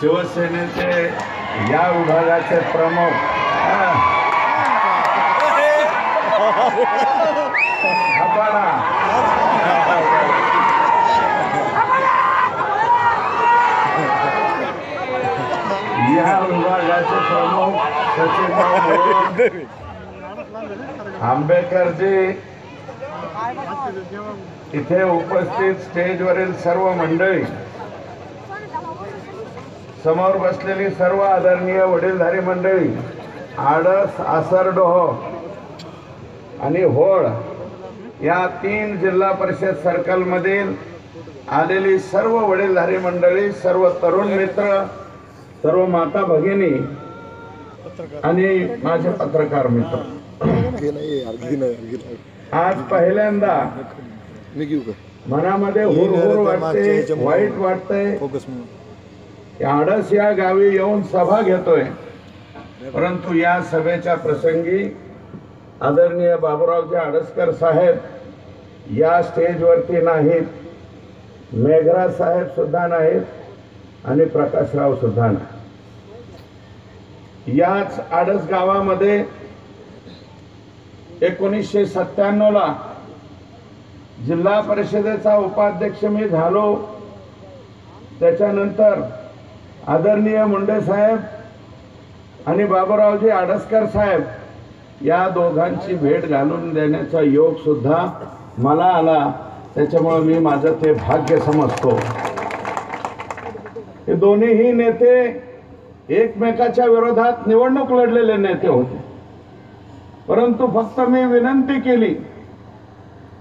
शिवसेनेचे या विभागाचे प्रमुख. या विभागाचे प्रमुख सचिनराव आंबेकरजी इथे उपस्थित स्टेजवरील सर्व मंडळी. समोर बसलेली सर्व आदरणीय वडीलधारी मंडळी आडस आसरडोह आणि होळ या तीन जिल्हा परिषद सर्कलमधील आलेली सर्व वडीलधारी मंडळी सर्व तरुण मित्र सर्व माता भगिनी आणि माझे पत्रकार मित्र. आज पहिल्यांदा मनामध्ये हुरहुर वाटते वाईट वाटतंय. आडस या गावी येऊन सभा घेतोय. परंतु या सभेच्या प्रसंगी आदरणीय बाबूरावचे आडसकर साहेब या स्टेजवरती नाहीत. मेघराज साहेब सुद्धा नाहीत आणि प्रकाशराव सुद्धा नाही. याच आडस गावामध्ये एकोणीसशे सत्त्याण्णवला जिल्हा परिषदेचा उपाध्यक्ष मी झालो. त्याच्यानंतर आदरणीय मुंडे साहेब आणि बाबूरावजी आडसकर साहेब या दोघांची भेट घालून देण्याचा योग सुद्धा मला आला. त्याच्यामुळे मी माझं ते भाग्य समजतो. हे दोन्हीही नेते एकमेकाच्या विरोधात निवडणूक लढलेले नेते होते. परंतु फक्त मी विनंती केली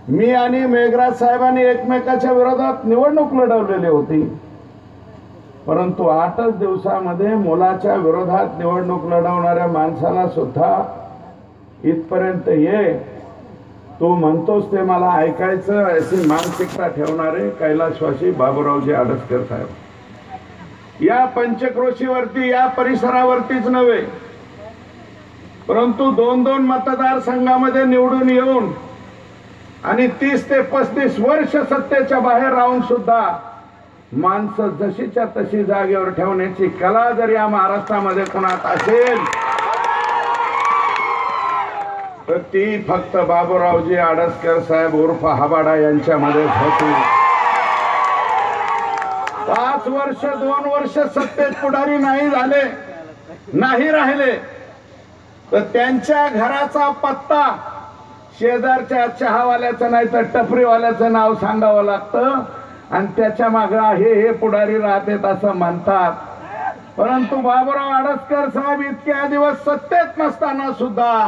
मी आणि मेघराज साहेबांनी एकमेकाच्या विरोधात निवडणूक लढवलेली होती. परंतु आठच दिवसामध्ये मुलाच्या विरोधात निवडणूक लढवणाऱ्या माणसाला सुद्धा इथपर्यंत ये. तू म्हणतोस ते मला ऐकायचं अशी मानसिकता ठेवणारे कैलासवासी बाबूरावजी आडसकर साहेब. या पंचक्रोशीवरती या परिसरावरतीच नव्हे परंतु दोन दोन मतदारसंघामध्ये निवडून येऊन आणि तीस ते पस्तीस वर्ष सत्तेच्या बाहेर राहून सुद्धा माणसं जशीच्या तशी जागेवर ठेवण्याची कला जर या महाराष्ट्रामध्ये कोणात असेल तर ती फक्त बाबूरावजी आडसकर साहेब उर्फ हबाडा यांच्यामध्ये होती. पाच वर्ष दोन वर्ष सत्तेत पुढारी नाही झाले नाही राहिले तर त्यांच्या घराचा पत्ता शेजारच्या चहावाल्याचं नाही तर टपरीवाल्याचं नाव सांगावं लागतं. आणि त्याच्या मागं हे हे पुढारी राहतेत असं म्हणतात. परंतु बाबूराव आडसकर साहेब इतक्या दिवस सत्तेत नसताना सुद्धा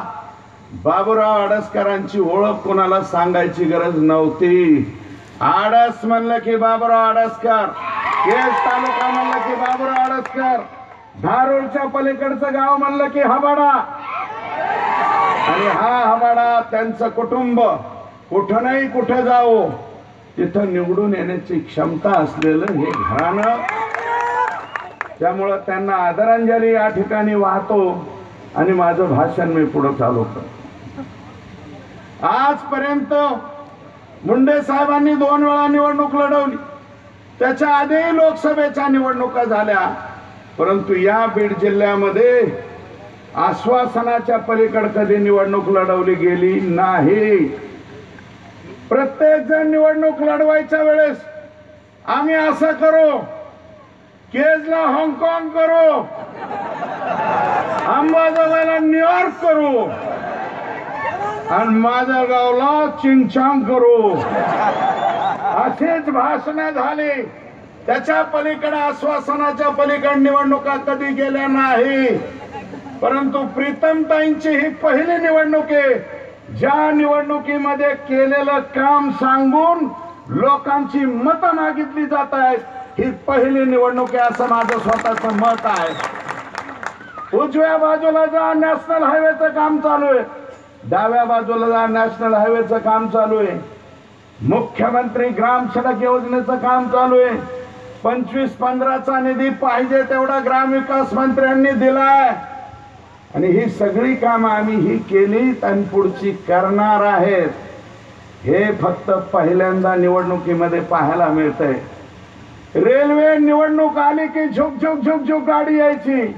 बाबूराव आडसकरांची ओळख कोणाला सांगायची गरज नव्हती. आडस म्हणलं की बाबूराव आडसकर. केस तालुका म्हणलं की बाबूराव आडसकर. धारूरच्या पलीकडचं गाव म्हणलं की हबाडा. आणि हा हबाडा त्यांचं कुटुंब. कुठं कुठं जावो. तिथं निवडून येण्याची क्षमता असलेलं हे घराणं. त्यामुळं त्यांना आदरांजली या ठिकाणी वाहतो आणि माझं भाषण मी पुढं चालवतो आजपर्यंत मुंडे साहेबांनी दोन वेळा निवडणूक लढवली. त्याच्या आधी लोकसभेच्या निवडणुका झाल्या. परंतु या बीड जिल्ह्यामध्ये आश्वासनाच्या पलीकडे कधी निवडणूक लढवली गेली नाही. प्रत्येक जण निवडणूक लढवायच्या वेळेस आम्ही असं करू केजला हाँगकाँग करू अंबाजोगाईला न्यूयॉर्क करू आणि माझ्या गावला चिंगचांग करू. अशीच भाषण झाली. त्याच्या पलीकडे आश्वासनाच्या पलीकडे निवडणुका कधी गेल्या नाही. परंतु प्रीतमताईंची ही पहिली निवडणूक आहे. ज्या निवडणुकीमध्ये केलेलं काम सांगून लोकांची मतं मागितली जात आहेत ही पहिली निवडणूक आहे असं माझं स्वतःचं मत आहे. उजव्या बाजूला जा नॅशनल हायवेचं काम चालू आहे. डाव्या बाजूला जा नॅशनल हायवेचं काम चालू आहे. मुख्यमंत्री ग्राम सडक योजनेचं काम चालू आहे. पंचवीस पंधराचा निधी पाहिजे तेवढा ग्रामविकास मंत्र्यांनी दिलाय. आणि ही सगळी कामं आम्ही ही केली आणि पुढची करणार आहेत. हे फक्त पहिल्यांदा निवडणुकीमध्ये पाहायला मिळतंय. रेल्वे निवडणूक आली की झुक झुक झुक झुक गाडी यायची.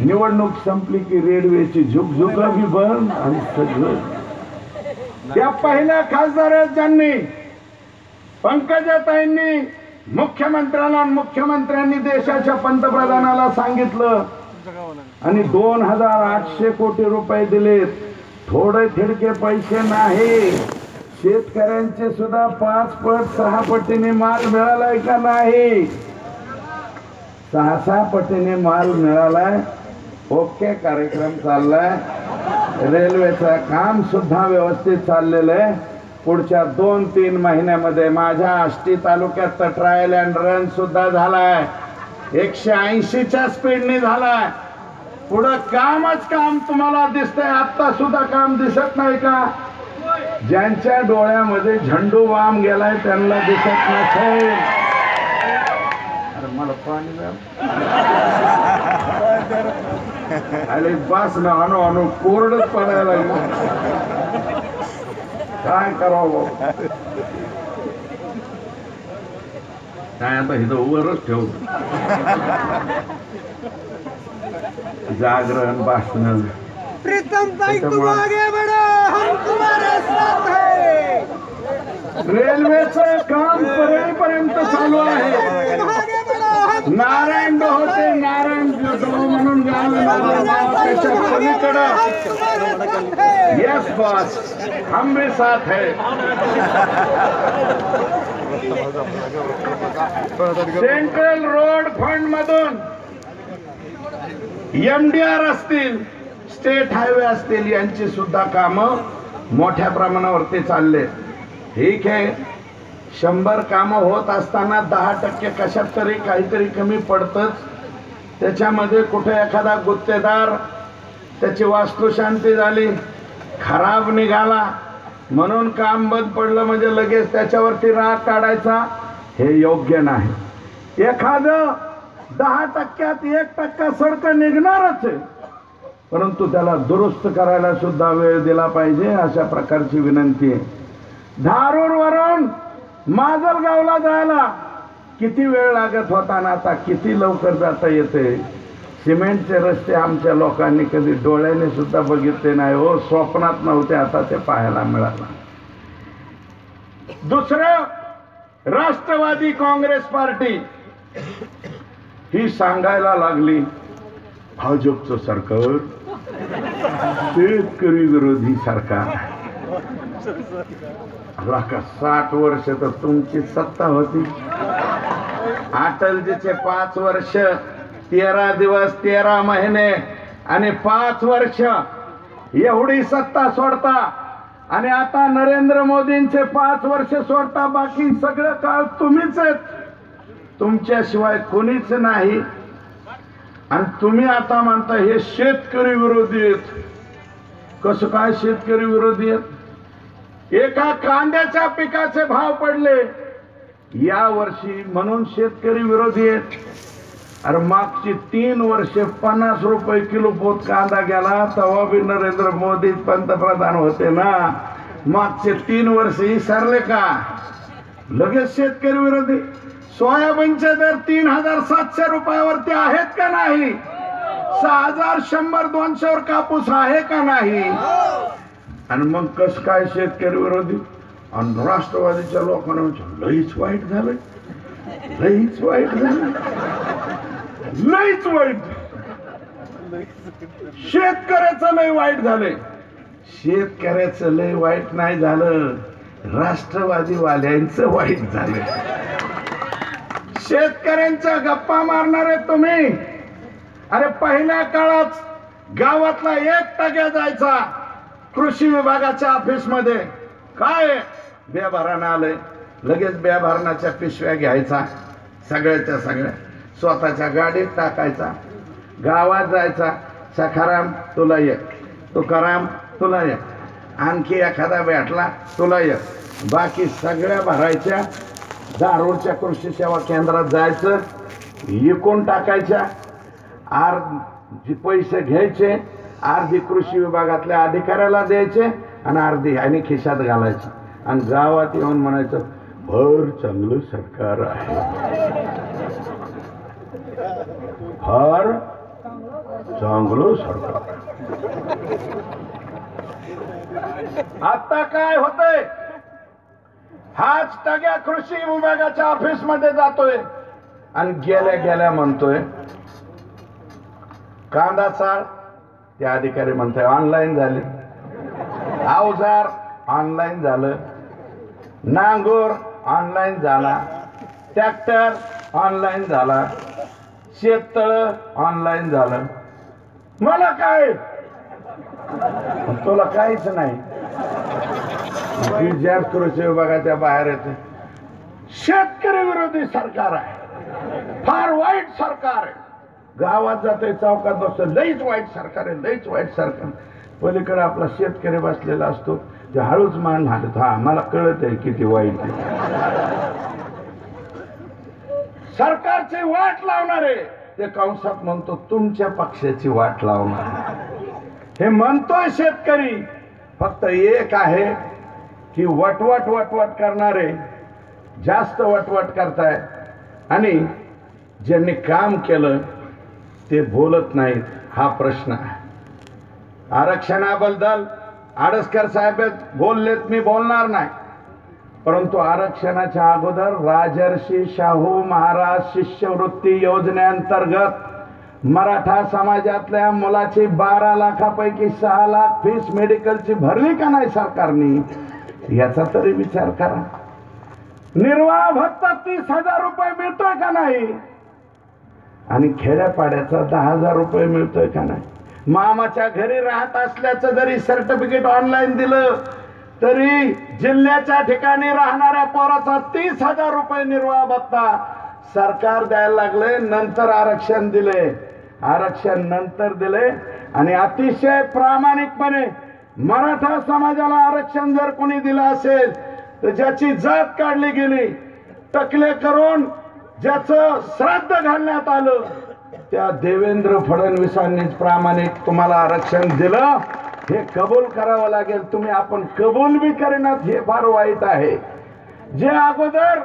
निवडणूक संपली की रेल्वेची झुक झुक बी बंद आणि सगळं. त्या पहिल्या खासदार ज्यांनी. पंकजाताईंनी मुख्यमंत्र्यांना मुख्यमंत्र्यांनी देशाच्या पंतप्रधानाला सांगितलं आणि दोन हजार आठशे कोटी रुपये दिलेत. थोडे थिडके पैसे नाही. शेतकऱ्यांचे सुद्धा पाच पट सहा पटीने माल मिळालाय का नाही? सहा सहा पटीने माल मिळालाय. ओके कार्यक्रम चाललाय. रेल्वेचं काम सुद्धा व्यवस्थित चाललेलं आहे. पुढच्या दोन तीन महिन्यामध्ये माझ्या आष्टी तालुक्यात ट्रायल अँड रन सुद्धा झालाय. एकशे ऐंशीच्या स्पीडने झालाय. पुढं कामच काम तुम्हाला दिसतंय. आता सुद्धा काम दिसत नाही का? ज्यांच्या डोळ्यामध्ये झंडू वाम गेलाय त्यांना दिसत नसेल. अरे मला पाणी अरे बस ना आणू आणू कोरडच पडायला लागलं काय करावं? काय आता इथं वरच ठेवू. जागरण भाषण. प्रीतम ताई तुम आगे बढ़ो हम तुम्हारे साथ हैं. रेल्वेचं काम पर्यंत चालू आहे. नारायण होते नारायण डो म्हणून गाव. त्याच्या पलीकडं तुम्हारे हम भी साथ है। सेंट्रल रोड फंड मधून एमडीआर असतील स्टेट हायवे असतील यांची सुद्धा कामं मोठ्या प्रमाणावरती चालले. ठीक आहे. शंभर कामं होत असताना दहा टक्के कशात तरी काहीतरी कमी पडतच. त्याच्यामध्ये कुठे एखादा गुत्तेदार त्याची वास्तुशांती झाली खराब निघाला म्हणून काम बंद पडलं म्हणजे लगेच त्याच्यावरती राग काढायचा हे योग्य नाही. एखादं दहा टक्क्यात एक टक्का सडकं निघणारच आहे परंतु त्याला दुरुस्त करायला सुद्धा वेळ दिला पाहिजे अशा प्रकारची विनंती आहे. धारूर वरून माजलगावला जायला किती वेळ लागत होता ना आता किती लवकर जाता येते? सिमेंटचे रस्ते आमच्या लोकांनी कधी डोळ्याने सुद्धा बघितले नाही. हो स्वप्नात नव्हते आता ते पाहायला मिळालं. दुसरं राष्ट्रवादी काँग्रेस पार्टी. ही सांगायला लागली भाजपचं सरकार शेतकरी विरोधी सरकार. का साठ वर्ष तर तुमची सत्ता होती. अटलजीचे पाच वर्ष. तेरा दिवस तेरा महिने आणि पाच वर्ष एवढी सत्ता सोडता आणि आता नरेंद्र मोदींचे पाच वर्ष सोडता बाकी सगळं काळ तुम्हीच आहेत. तुमच्याशिवाय कोणीच नाही. आणि तुम्ही आता म्हणता हे शेतकरी विरोधी आहेत. कसं काय शेतकरी विरोधी आहेत? एका कांद्याच्या पिकाचे भाव पडले. या वर्षी म्हणून शेतकरी विरोधी आहेत. अरे मागची तीन वर्षे पन्नास रुपये किलो पोत कांदा गेला तेव्हा बी नरेंद्र मोदी पंतप्रधान होते ना. मागचे तीन वर्ष विसरले का? लगेच शेतकरी विरोधी. सोयाबीनचे दर तीन हजार सातशे रुपयावरती आहेत का नाही? सहा हजार शंभर दोनशेवर कापूस आहे का नाही? आणि मग कस काय शेतकरी विरोधी? आणि राष्ट्रवादीच्या लोकांना लईच वाईट झालं लईच वाईट झालं लईच वाईट. शेतकऱ्याचं लय वाईट झालंय. शेतकऱ्याचं लय वाईट नाही झालं. राष्ट्रवादी वाल्यांचं वाईट झालं शेतकऱ्यांच्या गप्पा मारणारे तुम्ही. अरे पहिल्या काळात गावातला एक टग्या जायचा कृषी विभागाच्या ऑफिसमध्ये काय बेभरानं आलंय. लगेच बेभरणाच्या पिशव्या घ्यायचा. सगळ्याच्या सगळ्या. स्वतःच्या गाडीत टाकायचा. गावात जायचा सखाराम तुला एक. तुकाराम तुला एक. आणखी एखादा भेटला तुला एक. बाकी सगळ्या भरायच्या. दारूरच्या कृषी सेवा केंद्रात जायचं विकून टाकायच्या. आर जे पैसे घ्यायचे अर्धी कृषी विभागातल्या अधिकाऱ्याला द्यायचे आणि अर्धी आणि खिशात घालायचे. आणि गावात येऊन म्हणायचं भर चांगलं सरकार आहे. फार चांगलं सरकार. आता काय होतंय? हाच टग्या कृषी विभागाच्या ऑफिसमध्ये जातोय. आणि गेल्या गेल्या म्हणतोय कांदा चाळ ते अधिकारी म्हणतोय ऑनलाईन झाले. अवजार ऑनलाईन झालं. नांगोर ऑनलाईन झाला. ट्रॅक्टर ऑनलाईन झाला. शेततळ ऑनलाईन झालं. मला काय? तुला काहीच नाही. ज्या कृषी विभागाच्या बाहेर येते शेतकरी विरोधी सरकार आहे. फार वाईट सरकार आहे. गावात जाते चौकात बसतो लईच वाईट सरकार आहे लईच वाईट सरकार. पलीकडे आपला शेतकरी बसलेला असतो. ते हळूच मान हालत हा मला कळत आहे किती वाईट आहे. सरकारची वाट लावणारे ते कंसात म्हणतो तुमच्या पक्षाची वाट लावणार. हे म्हणतोय शेतकरी. फक्त एक आहे की वटवट वटवट करणारे जास्त वटवट करताय. आणि ज्यांनी काम केलं ते बोलत नाहीत. हा प्रश्न आहे. आरक्षणाबद्दल आडसकर साहेब बोललेत मी बोलणार नाही. परंतु आरक्षणाच्या अगोदर राजर्षी शाहू महाराज शिष्यवृत्ती योजनेअंतर्गत मराठा समाजातल्या मुलाची बारा लाखापैकी सहा लाख फीस मेडिकलची भरली का नाही सरकारने? याचा तरी विचार करा. निर्वाह भत्ता तीस हजार रुपये मिळतोय का नाही? आणि खेड्यापाड्याचा दहा हजार रुपये मिळतोय का नाही? मामाच्या घरी राहत असल्याचं जरी सर्टिफिकेट ऑनलाईन दिलं तरी जिल्ह्याच्या ठिकाणी राहणाऱ्या पोराचा तीस हजार रुपये निर्वाह भत्ता सरकार द्यायला लागले नंतर आरक्षण दिले आरक्षण नंतर दिले आणि अतिशय प्रामाणिकपणे मराठा समाजाला आरक्षण जर कोणी दिलं असेल तर ज्याची जात काढली गेली टकले करून ज्याचं श्राद्ध घालण्यात आलं त्या देवेंद्र फडणवीसांनीच प्रामाणिक तुम्हाला आरक्षण दिलं. हे कबूल करावं लागेल. तुम्ही आपण कबूल बी करेनात हे फार वाईट आहे. जे अगोदर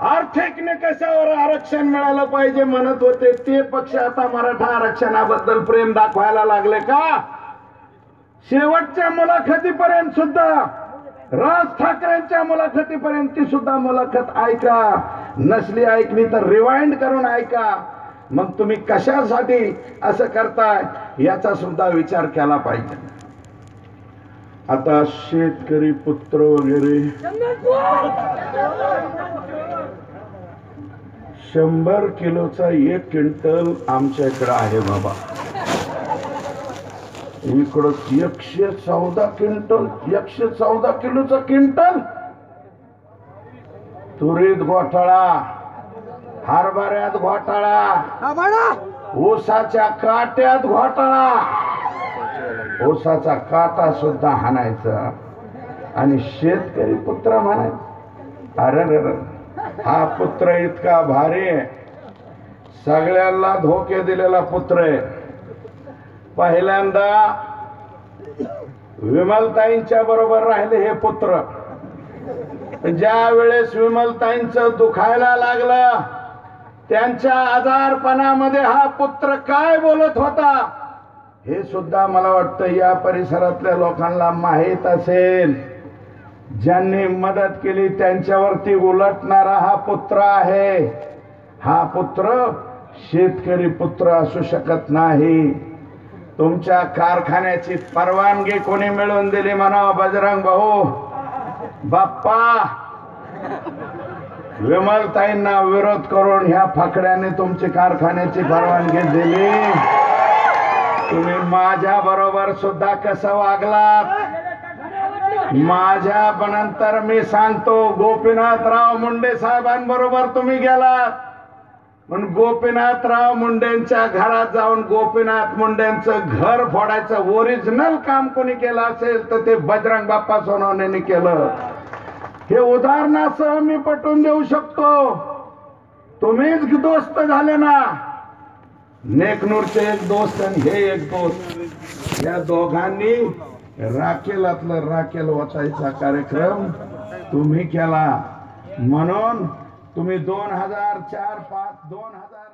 आर्थिक निकषावर आरक्षण मिळालं पाहिजे म्हणत होते ते पक्ष आता मराठा आरक्षणाबद्दल प्रेम दाखवायला लागले का? शेवटच्या मुलाखतीपर्यंत सुद्धा राज ठाकरेंच्या मुलाखतीपर्यंत ती सुद्धा मुलाखत ऐका. नसली ऐकली तर रिवाइंड करून ऐका. मग तुम्ही कशासाठी असं करताय? याचा सुद्धा विचार केला पाहिजे. आता शेतकरी पुत्र वगैरे शंभर किलोचा एक क्विंटल आमच्या इकडं आहे बाबा. इकडं एकशे चौदा क्विंटल एकशे चौदा किलोचा क्विंटल. तुरीत घोटाळा हरभऱ्यात घोटाळा. ऊसाच्या काट्यात घोटाळा. ऊसाचा काटा सुद्धा हाणायचा. आणि शेतकरी पुत्र म्हणायचा अरे हा पुत्र इतका भारी आहे. सगळ्यांना धोके दिलेला पुत्र आहे. पहिल्यांदा विमलताईंच्या बरोबर राहिले हे पुत्र. ज्या वेळेस विमलताईंचं दुखायला लागलं त्यांच्या आजारपणामध्ये हा पुत्र काय बोलत होता हे सुद्धा मला वाटतं या परिसरातल्या लोकांना माहीत असेल. ज्यांनी मदत केली त्यांच्यावरती उलटणारा हा पुत्र आहे. हा पुत्र शेतकरी पुत्र असू शकत नाही. तुमच्या कारखान्याची परवानगी कोणी मिळवून दिली म्हणा बजरंग भाऊ? बाप्पा! विमलताईंना विरोध करून ह्या फाकड्याने तुमची कारखान्याची परवानगी दिली. तुम्ही माझ्या बरोबर सुद्धा कसं वागलात? माझ्या नंतर मी सांगतो गोपीनाथराव मुंडे साहेबांबरोबर तुम्ही गेलात. पण गोपीनाथराव मुंडेंच्या घरात जाऊन गोपीनाथ मुंडेंचं घर फोडायचं ओरिजिनल काम कोणी केलं असेल तर ते बजरंग बाप्पा सोनवणेने केलं. हे उदाहरणासह मी पटवून देऊ शकतो. तुम्हीच दोस्त झाले ना. नेकनूरचे एक दोस्त आणि हे एक दोस्त. या दोघांनी राखेलातलं राखेल वाचायचा कार्यक्रम तुम्ही केला. म्हणून तुम्ही दोन हजार चार पाच दोन हजार